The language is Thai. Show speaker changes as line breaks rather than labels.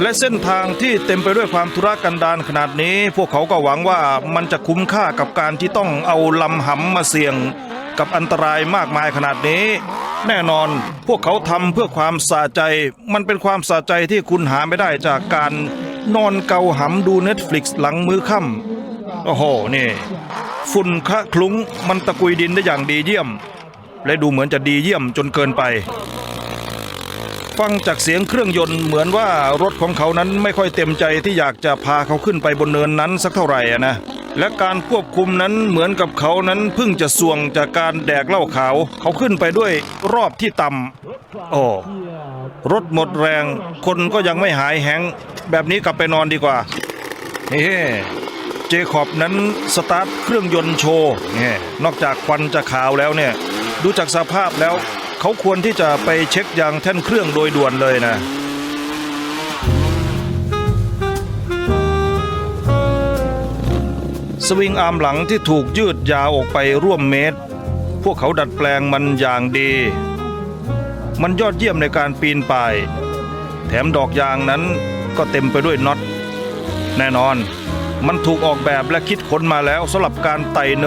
และเส้นทางที่เต็มไปด้วยความทุรกันดารขนาดนี้ พวกเขาก็หวังว่ามันจะคุ้มค่ากับการที่ต้องเอาลำหำมาเสี่ยง กับอันตรายมากมายขนาดนี้ แน่นอนพวกเขาทำเพื่อความสะใจ มันเป็นความสะใจที่คุณหาไม่ได้จากการนอนเกาหำดู Netflix หลังมื้อค่ำโอ้โหนี่ ฝุ่นคะคลุ้งมันตะกุยดินได้อย่างดีเยี่ยม และดูเหมือนจะดีเยี่ยมจนเกินไป ฟังจากเสียงเครื่องยนต์เหมือนว่ารถของเขานั้นไม่ค่อยเต็มใจที่อยากจะพาเขาขึ้นไปบนเนินนั้นสักเท่าไหร่นะและการควบคุมนั้นเหมือนกับเขานั้นเพิ่งจะสวงจากการแดกเหล้าขาว เขาขึ้นไปด้วยรอบที่ต่ำโอ้รถหมดแรง คนก็ยังไม่หายแหงแบบนี้กลับไปนอนดีกว่าเฮ้เจคอบนั้นสตาร์ทเครื่องยนต์โชว์เนี่ยนอกจากควันจะขาวแล้วเนี่ยดูจากสภาพแล้ว เขาควรที่จะไปเช็คยางแท่นเครื่องโดยด่วนเลยนะสวิงอาร์มหลังที่ถูกยืดยาวออกไปร่วมเมตร พวกเขาดัดแปลงมันอย่างดี มันยอดเยี่ยมในการปีนป่าย แถมดอกยางนั้นก็เต็มไปด้วยน็อต แน่นอน มันถูกออกแบบและคิดค้นมาแล้วสำหรับการไต่